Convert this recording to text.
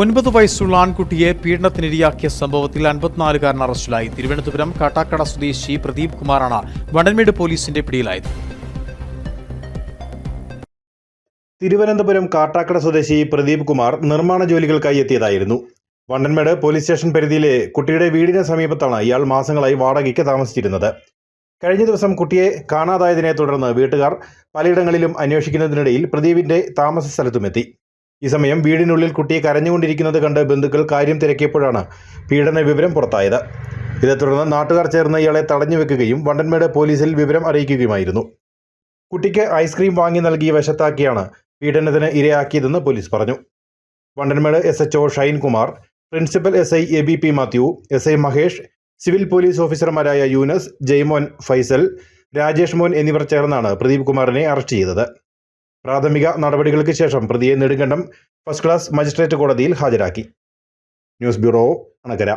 ഒൻപത് വയസ്സുള്ള ആൺകുട്ടിയെ പീഡനത്തിനിരയാക്കിയ സംഭവത്തിൽ അൻപത്തിനാലുകാരൻ അറസ്റ്റിലായി. തിരുവനന്തപുരം കാട്ടാക്കട സ്വദേശി പ്രദീപ് കുമാറാണ് വണ്ടൻമേട് പോലീസിന്റെ പിടിയിലായത്. തിരുവനന്തപുരം കാട്ടാക്കട സ്വദേശി പ്രദീപ് കുമാർ നിർമ്മാണ ജോലികൾക്കായി എത്തിയതായിരുന്നു. വണ്ടൻമേട് പോലീസ് സ്റ്റേഷൻ പരിധിയിലെ കുട്ടിയുടെ വീടിന് സമീപത്താണ് ഇയാൾ മാസങ്ങളായി വാടകയ്ക്ക് താമസിച്ചിരുന്നത്. കഴിഞ്ഞ ദിവസം കുട്ടിയെ കാണാതായതിനെ തുടർന്ന് വീട്ടുകാർ പലയിടങ്ങളിലും അന്വേഷിക്കുന്നതിനിടയിൽ പ്രദീപിന്റെ താമസ സ്ഥലത്തുമെത്തി ഈ സമയം വീടിനുള്ളിൽ കുട്ടിയെ കരഞ്ഞുകൊണ്ടിരിക്കുന്നത് കണ്ട് ബന്ധുക്കൾ കാര്യം തിരക്കിയപ്പോഴാണ് പീഡന വിവരം പുറത്തായത്. ഇതേ തുടർന്ന് നാട്ടുകാർ ചേർന്ന് ഇയാളെ തടഞ്ഞു വെക്കുകയും വണ്ടൻമേട് പോലീസിൽ വിവരം അറിയിക്കുകയുമായിരുന്നു. കുട്ടിക്ക് ഐസ്ക്രീം വാങ്ങി നൽകി വശത്താക്കിയാണ് പീഡനത്തിന് ഇരയാക്കിയതെന്ന് പോലീസ് പറഞ്ഞു. Vandanmedu S H Shine Kumar principal S I A B P Mathew S I Mahesh civil police ഓഫീസർമാരായ യൂനസ് ജയ്മോൻ ഫൈസൽ രാജേഷ് മോൻ എന്നിവർ ചേർന്നാണ് പ്രദീപ് കുമാറിനെ അറസ്റ്റ് ചെയ്തത്. പ്രാഥമിക നടപടികൾക്ക് ശേഷം പ്രതിയെ നെടുങ്കണ്ടം ഫസ്റ്റ് ക്ലാസ് മജിസ്ട്രേറ്റ് കോടതിയിൽ ഹാജരാക്കി. News bureau Anakkara.